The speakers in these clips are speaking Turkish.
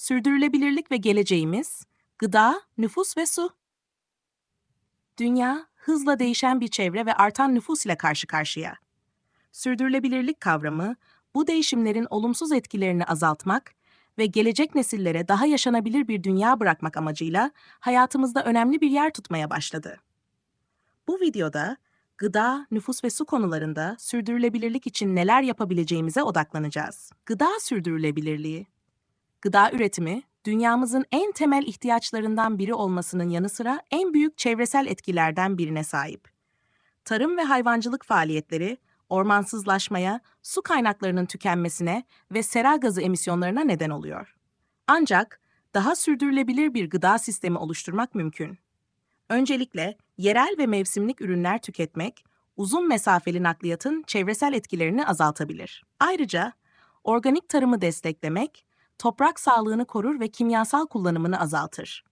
Sürdürülebilirlik ve geleceğimiz, gıda, nüfus ve su. Dünya, hızla değişen bir çevre ve artan nüfus ile karşı karşıya. Sürdürülebilirlik kavramı, bu değişimlerin olumsuz etkilerini azaltmak ve gelecek nesillere daha yaşanabilir bir dünya bırakmak amacıyla hayatımızda önemli bir yer tutmaya başladı. Bu videoda gıda, nüfus ve su konularında sürdürülebilirlik için neler yapabileceğimize odaklanacağız. Gıda sürdürülebilirliği Gıda üretimi, dünyamızın en temel ihtiyaçlarından biri olmasının yanı sıra en büyük çevresel etkilerden birine sahip. Tarım ve hayvancılık faaliyetleri, ormansızlaşmaya, su kaynaklarının tükenmesine ve sera gazı emisyonlarına neden oluyor. Ancak daha sürdürülebilir bir gıda sistemi oluşturmak mümkün. Öncelikle yerel ve mevsimlik ürünler tüketmek, uzun mesafeli nakliyatın çevresel etkilerini azaltabilir. Ayrıca organik tarımı desteklemek, toprak sağlığını korur ve kimyasal kullanımını azaltır.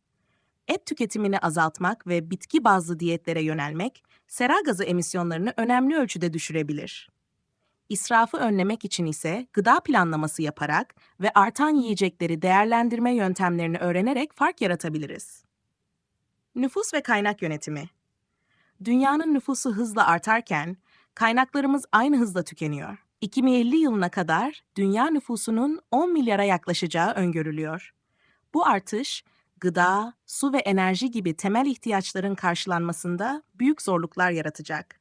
Et tüketimini azaltmak ve bitki bazlı diyetlere yönelmek, sera gazı emisyonlarını önemli ölçüde düşürebilir. İsrafı önlemek için ise gıda planlaması yaparak ve artan yiyecekleri değerlendirme yöntemlerini öğrenerek fark yaratabiliriz. Nüfus ve kaynak yönetimi Dünyanın nüfusu hızla artarken, kaynaklarımız aynı hızla tükeniyor. 2050 yılına kadar dünya nüfusunun 10 milyara yaklaşacağı öngörülüyor. Bu artış, gıda, su ve enerji gibi temel ihtiyaçların karşılanmasında büyük zorluklar yaratacak.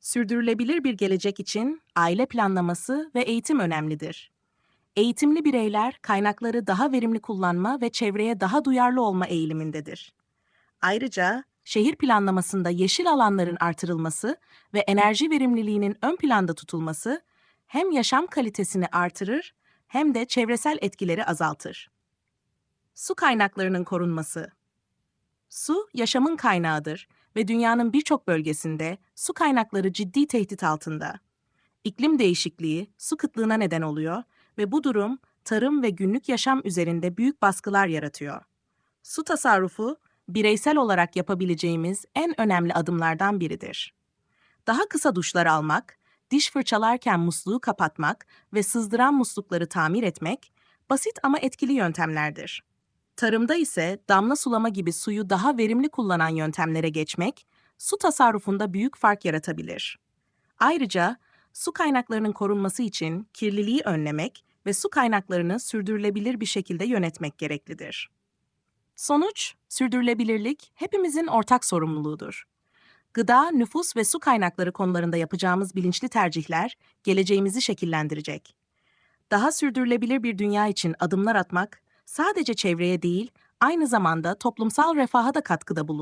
Sürdürülebilir bir gelecek için aile planlaması ve eğitim önemlidir. Eğitimli bireyler kaynakları daha verimli kullanma ve çevreye daha duyarlı olma eğilimindedir. Ayrıca şehir planlamasında yeşil alanların artırılması ve enerji verimliliğinin ön planda tutulması hem yaşam kalitesini artırır hem de çevresel etkileri azaltır. Su kaynaklarının korunması Su, yaşamın kaynağıdır ve dünyanın birçok bölgesinde su kaynakları ciddi tehdit altında. İklim değişikliği su kıtlığına neden oluyor ve bu durum tarım ve günlük yaşam üzerinde büyük baskılar yaratıyor. Su tasarrufu, bireysel olarak yapabileceğimiz en önemli adımlardan biridir. Daha kısa duşlar almak, diş fırçalarken musluğu kapatmak ve sızdıran muslukları tamir etmek basit ama etkili yöntemlerdir. Tarımda ise damla sulama gibi suyu daha verimli kullanan yöntemlere geçmek, su tasarrufunda büyük fark yaratabilir. Ayrıca su kaynaklarının korunması için kirliliği önlemek ve su kaynaklarını sürdürülebilir bir şekilde yönetmek gereklidir. Sonuç, sürdürülebilirlik hepimizin ortak sorumluluğudur. Gıda, nüfus ve su kaynakları konularında yapacağımız bilinçli tercihler geleceğimizi şekillendirecek. Daha sürdürülebilir bir dünya için adımlar atmak sadece çevreye değil, aynı zamanda toplumsal refaha da katkıda bulunur.